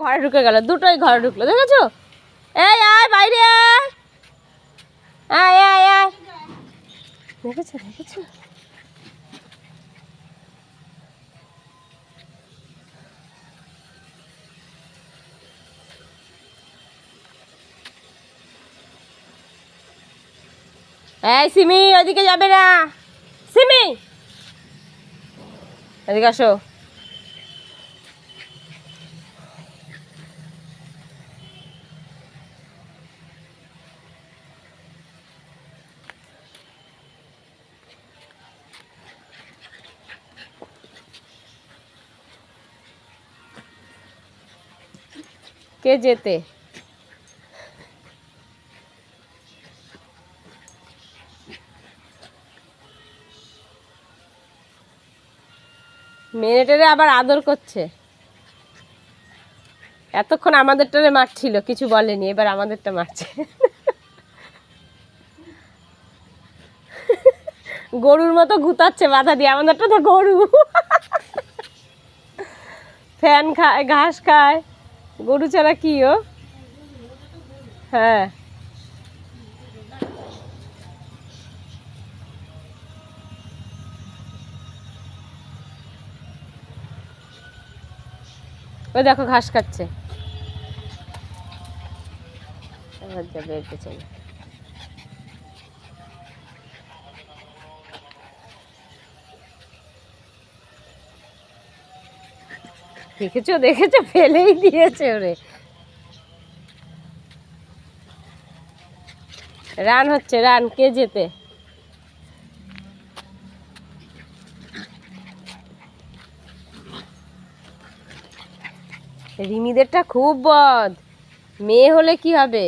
ঘরে ঢুকে গেল, দুটোই ঘরে ঢুকলো, দেখেছ? এই, আয় বাইরে আয়। আয় আয় দেখেছ দেখেছ? এই, সিমি, ওইদিকে যাবে না। সিমি! এদিকে আসো। কে যেতে। মেয়েটারে আবার আদর করছে। এতক্ষণ আমাদেরটারে মারছিল, কিছু বলেনি, এবার আমাদেরটা মারছে। গরুর মতো গুতাচ্ছে মাথা দিয়ে, আমাদেরটা তো গরু। ফ্যান খায় ঘাস খায়। গরু ছাড়া কি ও? হ্যাঁ। ওই দেখো ঘাস খাচ্ছে। এবার যাবে এর দেখেছ? দেখেছ? ফেলেই দিয়েছে ওরে। রান হচ্ছে, রান, কে যেতে রিমিদেরটা খুব বদ। মেয়ে হলে কি হবে?